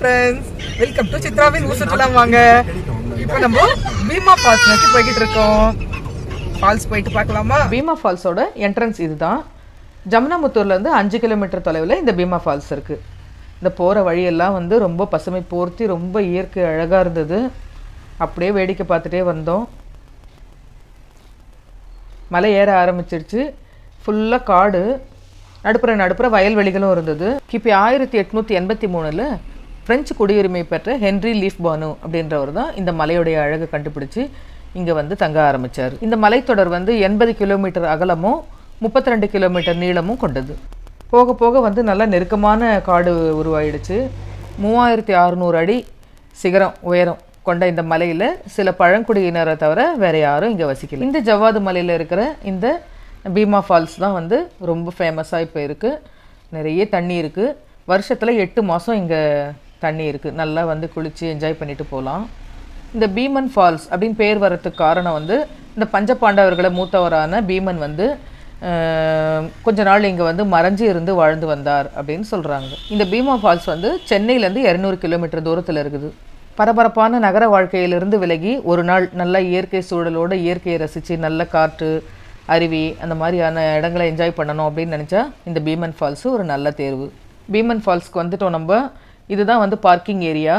Friends welcome to சித்ராவின் ஊர் சுற்றுலாம் வாங்க. இப்போ நம்ம பீமா ஃபால்ஸ் நோக்கி போய்கிட்டு இருக்கோம். ஃபால்ஸ் போயிட்டு பார்க்கலாமா? பீமா ஃபால்ஸோட என்ட்ரன்ஸ் இதுதான். ஜமுனாமுத்தூர்லேருந்து அஞ்சு கிலோமீட்டர் தொலைவில் இந்த பீமா ஃபால்ஸ் இருக்குது இந்த போகிற வழியெல்லாம் வந்து ரொம்ப பசுமை போர்த்தி ரொம்ப இயற்கை அழகாக இருந்தது. அப்படியே வேடிக்கை பார்த்துட்டே வந்தோம். மலை ஏற ஆரம்பிச்சிருச்சு. ஃபுல்லாக காடு. நடுப்புற நடுப்புற வயல்வெளிகளும் இருந்தது. கிபி ஆயிரத்தி எட்நூற்றி எண்பத்தி மூணில் பிரெஞ்சு குடியுரிமை பெற்ற ஹென்ரி லீஃப் பானு அப்படின்றவர் தான் இந்த மலையுடைய அழகை கண்டுபிடிச்சு இங்கே வந்து தங்க ஆரம்பித்தார் இந்த மலைத்தொடர் வந்து எண்பது கிலோமீட்டர் அகலமும் முப்பத்தி ரெண்டு கிலோமீட்டர் நீளமும் கொண்டது. போக போக வந்து நல்லா நெருக்கமான காடு உருவாயிடுச்சு. மூவாயிரத்தி அறுநூறு அடி சிகரம் உயரம் கொண்ட இந்த மலையில் சில பழங்குடியினரை தவிர வேறு யாரும் இங்கே வசிக்கல. இந்த ஜவ்வாது மலையில் இருக்கிற இந்த பீமா ஃபால்ஸ் தான் வந்து ரொம்ப ஃபேமஸாக இப்போ இருக்குது நிறைய தண்ணி இருக்குது வருஷத்தில் எட்டு மாதம் இங்கே தண்ணி இருக்குது நல்லா வந்து குளித்து என்ஜாய் பண்ணிட்டு போகலாம் இந்த பீமன் ஃபால்ஸ் அப்படின்னு பேர் வரத்துக்கு காரணம் வந்து இந்த பஞ்சபாண்டவர்களை மூத்தவரான பீமன் வந்து கொஞ்ச நாள் இங்கே வந்து மறைஞ்சு இருந்து வாழ்ந்து வந்தார் அப்படின்னு சொல்கிறாங்க இந்த பீமா ஃபால்ஸ் வந்து சென்னையிலேருந்து இரநூறு கிலோமீட்டர் தூரத்தில் இருக்குது. பரபரப்பான நகர வாழ்க்கையிலிருந்து விலகி ஒரு நாள் நல்ல இயற்கை சூழலோட இயற்கையை ரசித்து நல்ல காற்று அருவி அந்த மாதிரியான இடங்களை என்ஜாய் பண்ணணும் அப்படின்னு நினச்சா இந்த பீமன் ஃபால்ஸு ஒரு நல்ல தேர்வு. பீமன் ஃபால்ஸ்க்கு வந்துட்டோம் நம்ம. இதுதான் வந்து பார்க்கிங் ஏரியா.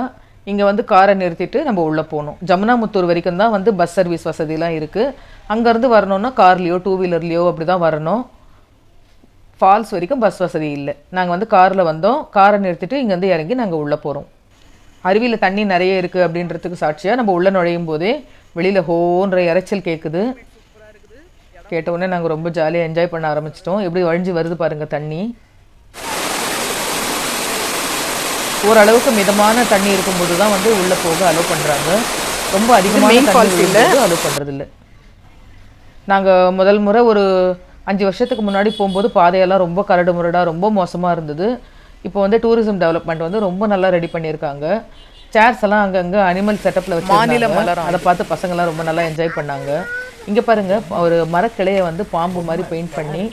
இங்கே வந்து காரை நிறுத்திட்டு நம்ம உள்ளே போகணும். ஜமுனாமுத்தூர் வரைக்கும் தான் வந்து பஸ் சர்வீஸ் வசதிலாம் இருக்குது அங்கேருந்து வரணும்னா கார்லேயோ டூ வீலர்லேயோ அப்படி தான் வரணும். ஃபால்ஸ் வரைக்கும் பஸ் வசதி இல்லை. நாங்கள் வந்து காரில் வந்தோம். காரை நிறுத்திட்டு இங்கேருந்து இறங்கி நாங்கள் உள்ளே போகிறோம் அருவியில் தண்ணி நிறைய இருக்குது அப்படின்றதுக்கு சாட்சியாக நம்ம உள்ளே நுழையும் போதே வெளியில் ஹோன்ற இரைச்சல் கேட்குது கேட்டவுடனே நாங்கள் ரொம்ப ஜாலியாக என்ஜாய் பண்ண ஆரம்பிச்சிட்டோம். எப்படி வழிஞ்சு வருது பாருங்கள் தண்ணி. ஓரளவுக்கு மிதமான தண்ணி இருக்கும்போது தான் வந்து உள்ளே போக அலோவ் பண்ணுறாங்க ரொம்ப அதிகமான தண்ணி அலோவ் பண்ணுறது இல்லை நாங்கள் முதல் முறை ஒரு அஞ்சு வருஷத்துக்கு முன்னாடி போகும்போது பாதையெல்லாம் ரொம்ப கரடு முரடாக ரொம்ப மோசமாக இருந்தது. இப்போ வந்து டூரிசம் டெவலப்மெண்ட் வந்து ரொம்ப நல்லா ரெடி பண்ணியிருக்காங்க. சேர்ஸ் எல்லாம் அங்கங்கே அனிமல் செட்டப்பில் வச்சு அதை பார்த்து பசங்கள்லாம் ரொம்ப நல்லா என்ஜாய் பண்ணாங்க. இங்கே பாருங்க ஒரு மரக்கிளையை வந்து பாம்பு மாதிரி பெயிண்ட் பண்ணி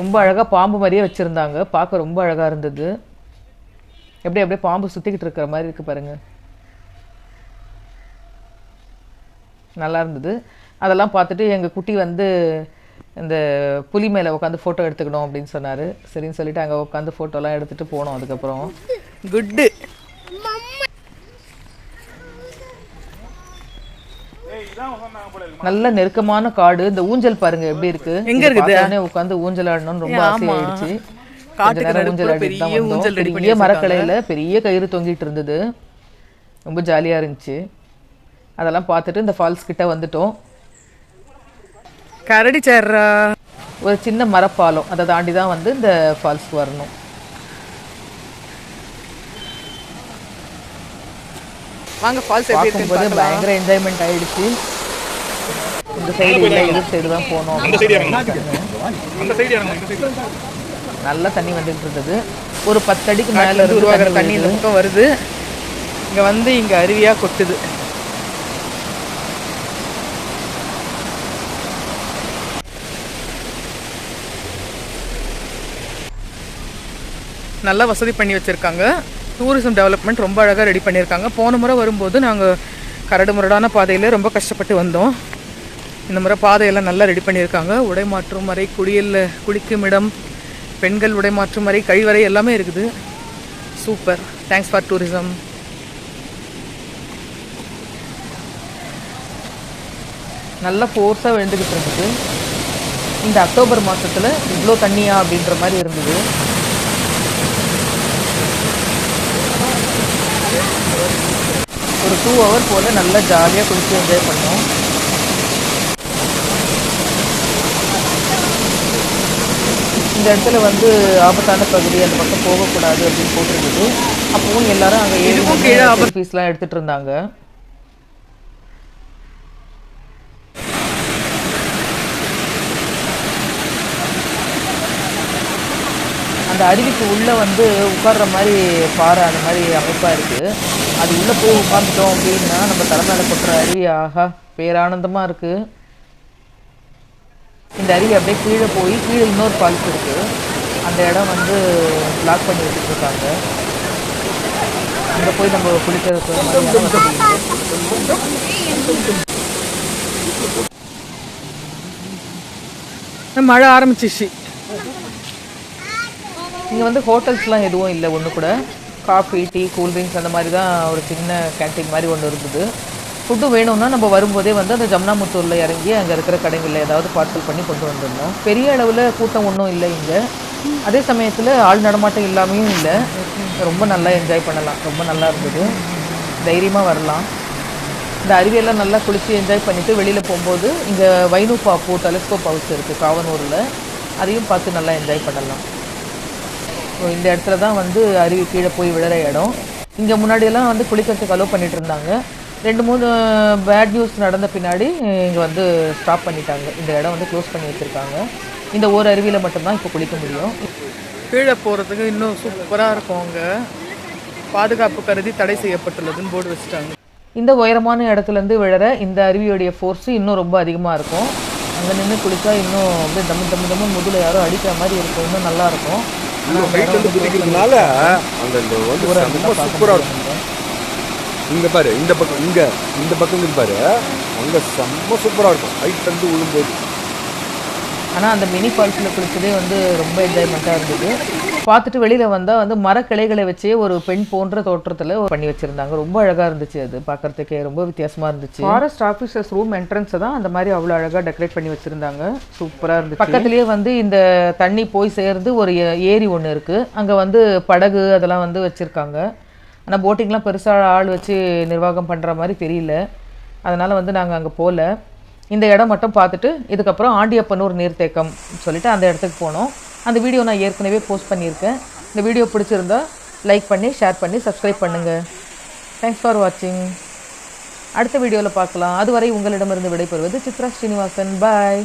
ரொம்ப அழகாக பாம்பு மாதிரியே வச்சுருந்தாங்க. பார்க்க ரொம்ப அழகாக இருந்தது. எப்படி அப்படியே பாம்பு சுற்றிக்கிட்டு இருக்கிற மாதிரி இருக்குது பாருங்க. நல்லா இருந்தது. அதெல்லாம் பார்த்துட்டு எங்கள் குட்டி வந்து இந்த புலி மேலே உட்காந்து ஃபோட்டோ எடுத்துக்கணும் அப்படின்னு சொன்னார். சரின்னு சொல்லிட்டு அங்கே உட்காந்து ஃபோட்டோலாம் எடுத்துகிட்டு போனோம் அதுக்கப்புறம். குட்டு நல்ல நெருக்கமான காடு. இந்த ஊஞ்சல் பாருங்க எப்படி இருக்கு. எங்க இருக்குது? உட்காந்து ஊஞ்சல் ஆடணும்னு ரொம்ப ஆசையாயிடுச்சு. கொஞ்ச பெரிய மரக்கலையில பெரிய கயிறு தொங்கிட்டு இருந்தது. ரொம்ப ஜாலியா இருந்துச்சு. அதெல்லாம் பார்த்துட்டு இந்த ஃபால்ஸ் கிட்ட வந்துட்டோம். கரடி சேர்றா. ஒரு சின்ன மரப்பாலம். அதை தாண்டி தான் வந்து இந்த ஃபால்ஸ்க்கு வரணும். வாங்க ஃபால்ஸ் பார்க்கும்போது பயங்கர என்ஜாய்மெண்ட் ஆயிடுச்சு. இந்த சைடு இல்லை இது சைடு தான் போனோம். நல்ல தண்ணி வந்துட்டு இருந்தது. ஒரு பத்து அடிக்கு மேல உருவாகிற தண்ணி இந்த. பக்கம் வருது. இங்க வந்து இங்க அருவியா கொட்டுது. நல்லா வசதி பண்ணி வச்சுருக்காங்க. டூரிசம் டெவலப்மெண்ட் ரொம்ப அழகாக ரெடி பண்ணியிருக்காங்க போன முறை வரும்போது நாங்கள் கரடு முரடான பாதையில் ரொம்ப கஷ்டப்பட்டு வந்தோம். இந்த முறை பாதையெல்லாம் நல்லா ரெடி பண்ணியிருக்காங்க உடை மாற்றும் அறை குளியல் குளிக்கும் இடம் பெண்கள் உடை மாற்றும் வரை கழிவறை எல்லாமே இருக்குது. சூப்பர் தேங்க்ஸ் ஃபார் டூரிசம் நல்லா ஃபோர்ஸாக விழுந்துக்கிட்டு இருந்தது. இந்த அக்டோபர் மாதத்தில் இவ்வளோ தண்ணியா அப்படின்ற மாதிரி இருந்தது. ஒரு டூ ஹவர் போல் நல்லா ஜாலியாக குளிச்சு என்ஜாய் பண்ணோம். இந்த இடத்துல வந்து ஆபத்தான பகுதி அந்த பக்கம் போகக்கூடாது அப்படின்னு போட்டிருந்தது. அப்பவும் எல்லாரும் அங்கே இதுக்கும் கீழே ஏறி செல்ஃபீஸ்லாம் எடுத்துட்டு இருந்தாங்க. அந்த அருவிக்கு உள்ளே வந்து உட்கார்ற மாதிரி பாறை அந்த மாதிரி அமைப்பாக இருக்குது அது உள்ளே போய் உட்காந்துட்டோம் அப்படின்னா நம்ம தலைமையில கொட்டுற அருவி ஆஹா பேரானந்தமாக இருக்குது இந்த அருவி அப்படியே கீழே போய் கீழே இன்னொரு ஃபால்ஸ் இருக்குது அந்த இடம் வந்து பிளாக் பண்ணி வச்சுருக்காங்க. அங்கே போய் நம்ம குளிக்கிறதுக்கு மழை ஆரம்பிச்சிச்சு. இங்கே வந்து ஹோட்டல்ஸ்லாம் எதுவும் இல்லை ஒன்று கூட. காஃபி டீ கூல்ட்ரிங்க்ஸ் அந்த மாதிரி தான் ஒரு சின்ன கேன்டீன் மாதிரி ஒன்று இருந்தது. ஃபுட்டு வேணும்னா நம்ம வரும்போதே வந்து அந்த ஜம்னாமுத்தூரில் இறங்கி அங்கே இருக்கிற கடைகளில் ஏதாவது பார்சல் பண்ணி கொண்டு வந்துருந்தோம் பெரிய அளவில் கூட்டம் ஒன்றும் இல்லை இங்கே. அதே சமயத்தில் ஆள் நடமாட்டம் இல்லாமையும் இல்லை. ரொம்ப நல்லா என்ஜாய் பண்ணலாம். ரொம்ப நல்லா இருந்தது. தைரியமாக வரலாம். இந்த அருவியெல்லாம் நல்லா குளித்து என்ஜாய் பண்ணிவிட்டு வெளியில் போகும்போது இங்கே வைனு பாப்பு டெலிஸ்கோப் ஹவுஸ் இருக்குது காவனூரில். அதையும் பார்த்து நல்லா என்ஜாய் பண்ணலாம். ஸோ இந்த இடத்துல தான் வந்து அருவி கீழே போய் விழுற இடம். இங்கே முன்னாடியெல்லாம் வந்து குளிக்கிறதுக்கு அலோவ் பண்ணிட்டு இருந்தாங்க. ரெண்டு மூணு பேட் நியூஸ் நடந்த பின்னாடி இங்கே வந்து ஸ்டாப் பண்ணிட்டாங்க. இந்த இடம் வந்து க்ளோஸ் பண்ணி வச்சுருக்காங்க. இந்த ஒரு அருவியில் மட்டும்தான் இப்போ குளிக்க முடியும். கீழே போகிறதுக்கு இன்னும் சூப்பராக இருக்கும் அங்கே. பாதுகாப்பு கருதி தடை செய்யப்பட்டுள்ளதுன்னு போர்டு வச்சுட்டாங்க. இந்த உயரமான இடத்துலேருந்து விழற இந்த அருவியோடைய ஃபோர்ஸு இன்னும் ரொம்ப அதிகமாக இருக்கும். அங்கே நின்று குளிச்சா இன்னும் அப்படியே தம்மு தம்மு தம்மு முதுல யாரோ அடிக்கிற மாதிரி இருக்கும். இன்னும் நல்லா இருக்கும். இன்னும் ஹைட் வந்து குதிக்கிறதுனால அந்த இந்த வந்து ரொம்ப சூப்பராக இருக்கும். இங்க பாரு இந்த பக்கம் இங்க இந்த பக்கம் இருக்கு பாரு. அங்க செம்ம சூப்பராக இருக்கும். ஹைட் வந்து விழும்போது. ஆனால் அந்த மினி ஃபால்ஸில் குளிச்சதே வந்து ரொம்ப என்ஜாய்மெண்ட்டாக இருந்தது. பார்த்துட்டு வெளியில் வந்தால் வந்து மரக்கிளைகளை வச்சே ஒரு பெண் போன்ற தோற்றத்தில் பண்ணி வச்சுருந்தாங்க. ரொம்ப அழகாக இருந்துச்சு அது பார்க்கறதுக்கே. ரொம்ப வித்தியாசமாக இருந்துச்சு. ஃபாரஸ்ட் ஆஃபீஸர்ஸ் ரூம் என்ட்ரன்ஸை தான் அந்த மாதிரி அவ்வளோ அழகாக டெக்கரேட் பண்ணி வச்சுருந்தாங்க. சூப்பராக இருந்துச்சு. பக்கத்துலேயே வந்து இந்த தண்ணி போய் சேர்ந்து ஒரு ஏ- ஏரி ஒன்று இருக்குது அங்கே வந்து படகு அதெல்லாம் வந்து வச்சுருக்காங்க. ஆனால் போட்டிங்லாம் பெருசாக ஆள் வச்சு நிர்வாகம் பண்ணுற மாதிரி தெரியல. அதனால் வந்து நாங்கள் அங்கே போகல இந்த இடம் மட்டும் பார்த்துட்டு இதுக்கப்புறம் ஆண்டியப்பனூர் நீர்த்தேக்கம் சொல்லிட்டு அந்த இடத்துக்கு போனோம். அந்த வீடியோ நான் ஏற்கனவே போஸ்ட் பண்ணியிருக்கேன். இந்த வீடியோ பிடிச்சிருந்தா லைக் பண்ணி ஷேர் பண்ணி சப்ஸ்கிரைப் பண்ணுங்கள் தேங்க்ஸ் ஃபார் வாட்சிங் அடுத்த வீடியோவில் பார்க்கலாம். அதுவரை உங்களிடமிருந்து விடைபெறுவது சித்ரா ஸ்ரீனிவாசன். பாய்